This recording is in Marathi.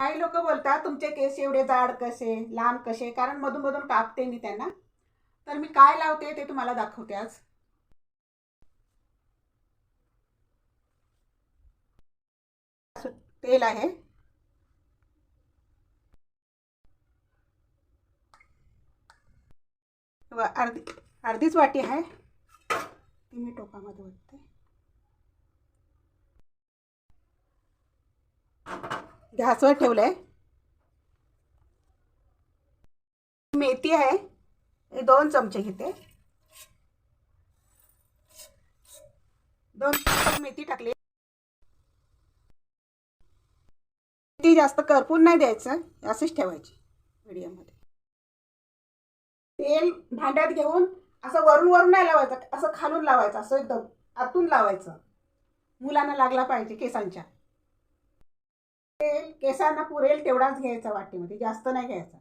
काही लोक बोलतात तुमचे केस एवढे जाड कसे लांब कसे? कारण मधून मधून कापते मी त्यांना. तर मी काय लावते ते तुम्हाला दाखवते आज. तेल आहे. अर्धी अर्धीच वाटी आहे. ती मी टोकामध्ये वाटते गॅसवर ठेवलं आहे मेथी आहे. हे दोन चमचे घेते. दोन चमचे मेथी टाकली. मेथी जास्त करपून नाही द्यायचं. असंच ठेवायची मीडियममध्ये तेल भांड्यात घेऊन असं वरून वरून नाही लावायचं. असं खालून लावायचं. असं एकदम आतून लावायचं. मुलांना लागला पाहिजे केसांच्या. तेल केसांना पुरेल तेवढाच घ्यायचा वाटीमध्ये जास्त नाही घ्यायचा.